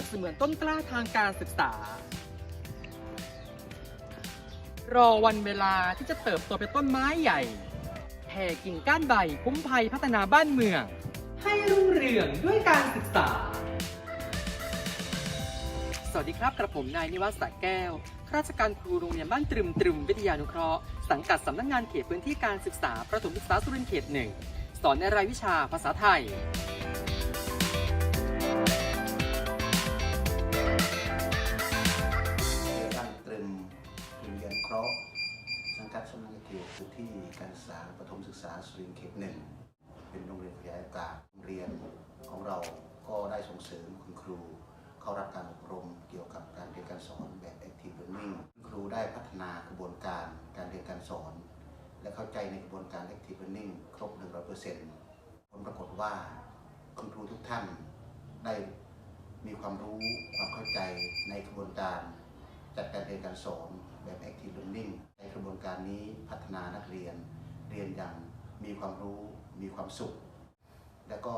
ยบเสมือนต้นกล้าทางการศึกษา รอวันเวลาที่จะเติบโตเป็นต้นไม้ใหญ่แผ่กิ่งก้านใบคุ้มภัยพัฒนาบ้านเมือง ให้รุ่งเรืองด้วยการศึกษา สวัสดีครับกระผมนายนิวัฒน์สายแก้วข้าราชการครูโรงเรียนบ้านตรึมตรึมวิทยานุเคราะห์สังกัดสำนักงานเขตพื้นที่การศึกษาประถมศึกษาสุรินทร์เขตหนึ่งสอนในรายวิชาภาษาไทย สังกัดสำนักงานเขตพื้นที่การศึกษาประถมศึกษาสุรินทร์เขตหนึ่งเป็นโรงเรียนขยายโอกาสโรงเรียนของเราก็ได้ส่งเสริมคุณครู เข้ารับการอบรมเกี่ยวกับการเรียนการสอนแบบ active learning คุณครูได้พัฒนากระบวนการการเรียนการสอน และเข้าใจในกระบวนการ active learning ครบ 100%ผลปรากฏว่าคุณครูทุกท่านได้มีความรู้ความเข้าใจในกระบวนการจัดการเรียนการสอน แบบ active learning ในกระบวนการนี้พัฒนานักเรียน เรียนอย่างมีความรู้มีความสุข และก็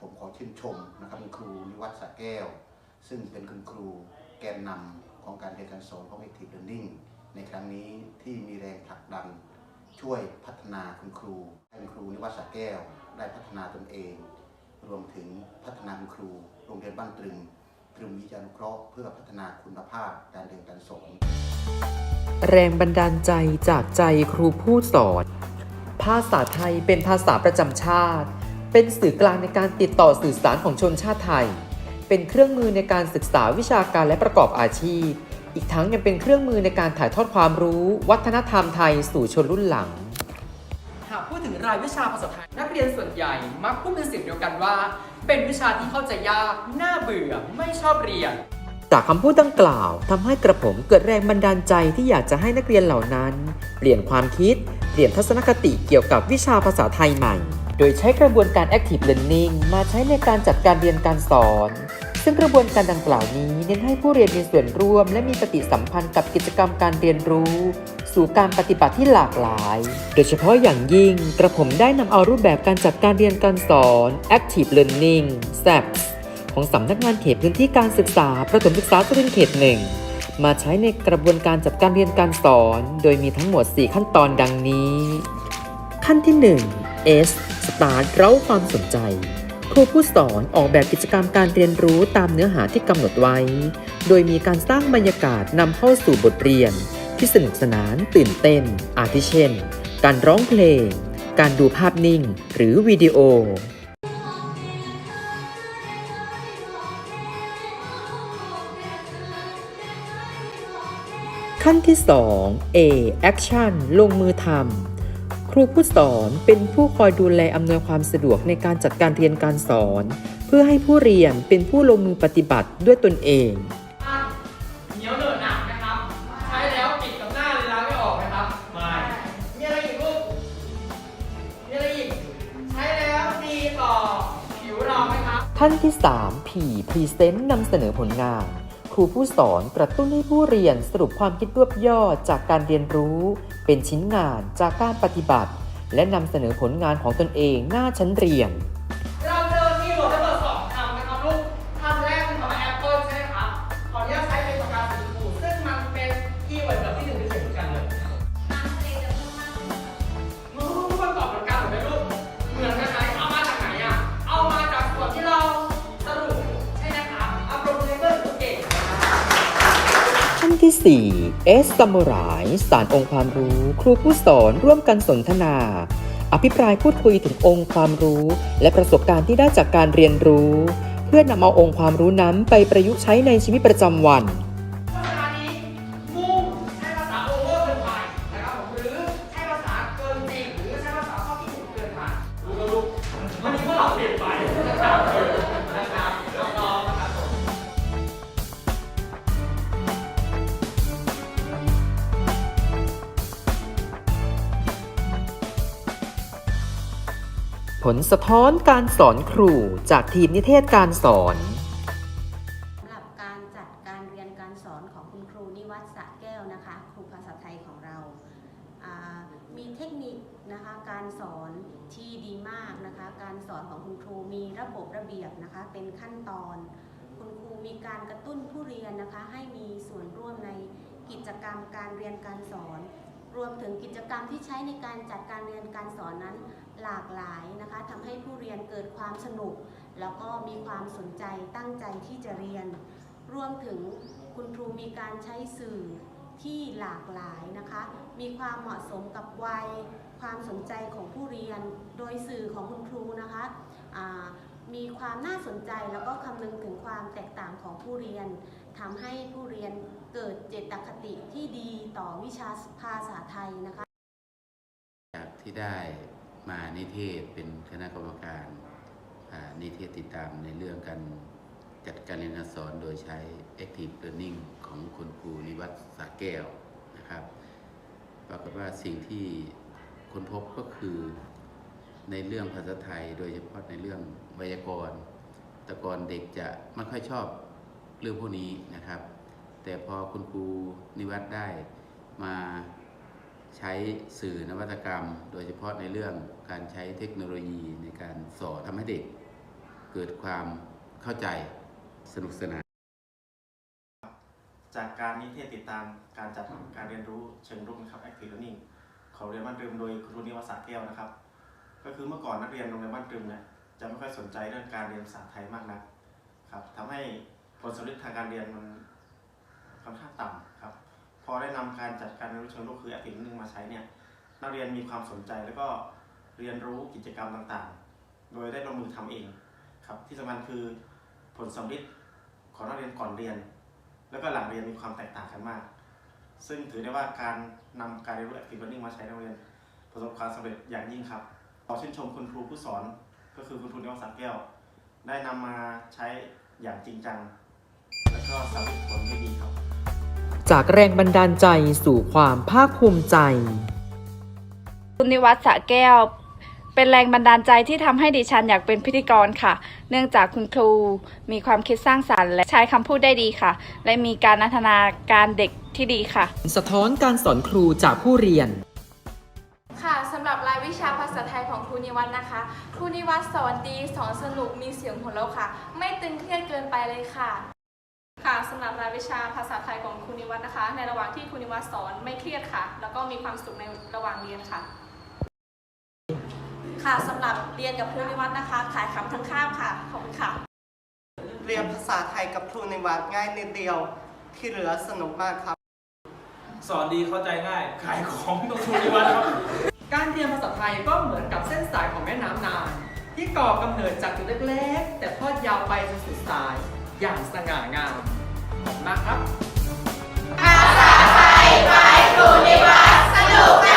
ผมขอชื่นชมนะครับคุณครูนิวัฒน์สะแก้ว ซึ่งเป็นคุณครูแกนนำของการเรียนการสอนของ active learning ในครั้งนี้ที่มีแรงผลักดัน ช่วยพัฒนาคุณครูให้คุณครูนิวัฒน์สะแก้ว ได้พัฒนาตนเอง รวมถึงพัฒนาคุณครูโรงเรียนบ้านตรึง ตรึมวิทยานุเคราะห์เพื่อพัฒนาคุณภาพการเรียนการสอน แรงบันดาลใจจากใจครูผู้สอน ภาษาไทยเป็นภาษาประจำชาติ เป็นสื่อกลางในการติดต่อสื่อสารของชนชาติไทย เป็นเครื่องมือในการศึกษาวิชาการและประกอบอาชีพ อีกทั้งยังเป็นเครื่องมือในการถ่ายทอดความรู้ วัฒนธรรมไทยสู่ชนรุ่นหลังหากพูดถึงรายวิชาภาษาไทยนักเรียนส่วนใหญ่มักพูดเป็นเสียงเดียวกันว่า เป็นวิชาที่เข้าใจยาก น่าเบื่อ ไม่ชอบเรียน จากคำพูดดังกล่าวทำให้กระผมเกิดแรงบันดาลใจที่อยากจะให้นักเรียนเหล่านั้น เปลี่ยนความคิด เปลี่ยนทัศนคติเกี่ยวกับวิชาภาษาไทยใหม่ โดยใช้กระบวนการ active learning มาใช้ในการจัดการเรียนการสอน ซึ่งกระบวนการดังกล่าวนี้เน้นให้ผู้เรียนมีส่วนร่วม และมีปฏิสัมพันธ์กับกิจกรรมการเรียนรู้ สู่การปฏิบัติที่หลากหลาย โดยเฉพาะอย่างยิ่งกระผมได้นำเอารูปแบบการจัดการเรียนการสอน active learning SAPS ของสำนักงานเขตพื้นที่การศึกษา ประถมศึกษาสุรินทร์เขตหนึ่งมาใช้ในกระบวนการจัดการเรียนการสอน โดยมีทั้งหมด 4 ขั้นตอนดังนี้ ขั้นที่ 1 S Start เร้าความสนใจ ครูผู้สอนออกแบบกิจกรรมการเรียนรู้ตามเนื้อหาที่กำหนดไว้ โดยมีการสร้างบรรยากาศนำเข้าสู่บทเรียน ที่สนุกสนานตื่นเต้น อาทิเช่น การร้องเพลง การดูภาพนิ่ง หรือวิดีโอขั้นที่ 2 A Action ลงมือทำ ครูผู้สอนเป็นผู้คอยดูแลอำนวยความสะดวกในการจัดการเรียนการสอน เพื่อให้ผู้เรียนเป็นผู้ลงมือปฏิบัติด้วยตนเองเหนียวเหนอะหนักนะครับ ใช้แล้วปิดกับหน้าเลยล้างไม่ออกนะครับไม่มีอะไรอีกลูกมีอะไรอีกใช้แล้วดีต่อผิวเราไหมครับขั้นที่ 3 P Present นำเสนอผลงาน ครูผู้สอนกระตุ้นให้ผู้เรียนสรุปความคิดรวบยอดจากการเรียนรู้ เป็นชิ้นงานจากการปฏิบัติ และนำเสนอผลงานของตนเองหน้าชั้นเรียน 4 S ซัมรายสารองค์ความรู้ ครูผู้สอนร่วมกันสนทนา อภิปรายพูดคุยถึงองค์ความรู้ และประสบการณ์ที่ได้จากการเรียนรู้ เพื่อนำเอาองค์ความรู้นั้นไปประยุกต์ใช้ในชีวิตประจำวัน ผลสะท้อนการสอนครูจากทีมนิเทศการสอน สำหรับการจัดการเรียนการสอนของคุณครูนิวัฒน์สระแก้วนะคะครูภาษาไทยของเราอ่ามีเทคนิคนะคะการสอนที่ดีมากนะคะการสอนของคุณครูมีระบบระเบียบนะคะเป็นขั้นตอน คุณครูมีการกระตุ้นผู้เรียนนะคะให้มีส่วนร่วมในกิจกรรมการเรียนการสอน รวมถึงกิจกรรมที่ใช้ในการจัดการเรียนการสอนนั้นหลากหลายนะคะทำให้ผู้เรียนเกิดความสนุก แล้วก็มีความสนใจตั้งใจที่จะเรียน รวมถึงคุณครูมีการใช้สื่อที่หลากหลายนะคะ มีความเหมาะสมกับวัย ความสนใจของผู้เรียน โดยสื่อของคุณครูนะคะมีความน่าสนใจแล้วก็คำนึงถึงความแตกต่างของผู้เรียนทำให้ผู้เรียนเกิดเจตคติ ต่อวิชาภาษาไทยนะคะจากที่ได้มานิเทศเป็นคณะกรรมการนิเทศติดตามในเรื่องการจัดการเรียนการสอนโดยใช้ Active Learning ของคุณครูนิวัฒน์สาแก้วนะครับปรากฏว่าสิ่งที่ค้นพบก็คือในเรื่องภาษาไทย โดยเฉพาะในเรื่องไวยากรณ์แต่ก่อนเด็กจะไม่ค่อยชอบเรื่องพวกนี้นะครับ แต่พอคุณครูนิวัฒน์ได้ มาใช้สื่อนวัตกรรม โดยเฉพาะในเรื่องการใช้เทคโนโลยีในการสอนทำให้เด็ก เกิดความเข้าใจสนุกสนาน จากการนิเทศติดตามการจัดการเรียนรู้เชิงรุกนะครับ Active Learning ขอเรียนบ้านตรึมโดยครูนิวัฒน์สแก้วนะครับ ก็คือเมื่อก่อนนักเรียนโรงเรียนบ้านตรึมเนี่ยจะไม่ค่อยสนใจเรื่องการเรียนภาษาไทยมากนักครับทำให้ผลสำเร็จทางการเรียนมันค่อนข้างต่ำครับ พอได้นำการจัดการเรียนรู้เชิงรุกคือ Active Learning มาใช้เนี่ยนักเรียนมีความสนใจแล้วก็เรียนรู้กิจกรรมต่างๆ โดยได้ลงมือทำเองครับที่สำคัญคือผลสำเร็จของนักเรียนก่อนเรียน แล้วก็หลังเรียนมีความแตกต่างกันมาก ซึ่งถือได้ว่าการนำการเรียนรู้ Active Learning มาใช้ในโรงเรียน ประสบความสำเร็จอย่างยิ่งครับขอชื่นชมคุณครูผู้สอนก็คือคุณครูนิวสักแก้ว ได้นำมาใช้อย่างจริงจัง แล้วก็สำเร็จผลได้ดีครับ จากแรงบันดาลใจสู่ความภาคภูมิใจ คุณนิวัฒน์สระแก้ว เป็นแรงบันดาลใจที่ทำให้ดิฉันอยากเป็นพิธีกรค่ะ เนื่องจากคุณครูมีความคิดสร้างสรรค์และใช้คำพูดได้ดีค่ะ และมีการพัฒนาการเด็กที่ดีค่ะ สะท้อนการสอนครูจากผู้เรียนค่ะสำหรับรายวิชาภาษาไทยของครูนิวัฒน์นะคะ ครูนิวัฒน์สอนดีสอนสนุกมีเสียงหัวเราะค่ะ ไม่ตึงเครียดเกินไปเลยค่ะ ค่ะสำหรับรายวิชาภาษาไทยของครูนิวัฒน์นะคะ ในระหว่างที่ครูนิวัฒน์สอนไม่เครียดค่ะ แล้วก็มีความสุขในระหว่างเรียนค่ะ ค่ะสำหรับเรียนกับครูนิวัฒน์นะคะ ขายคำทั้งข้ามค่ะ ขอบคุณค่ะ เรียนภาษาไทยกับครูในวัดง่ายนิดเดียวที่เหลือสนุกมากครับ สอนดีเข้าใจง่าย ขายของตรงครูนิวัฒน์ครับการเรียนภาษาไทยก็เหมือนกับเส้นสายของแม่น้ำนานที่ก่อกำเนิดจากจุดเล็กๆ แต่ทอดยาวไปจนสุดสาย อย่างสง่างามขอบมากครับ ภาษาไทยไว้ครูนิวัฒสนุกไห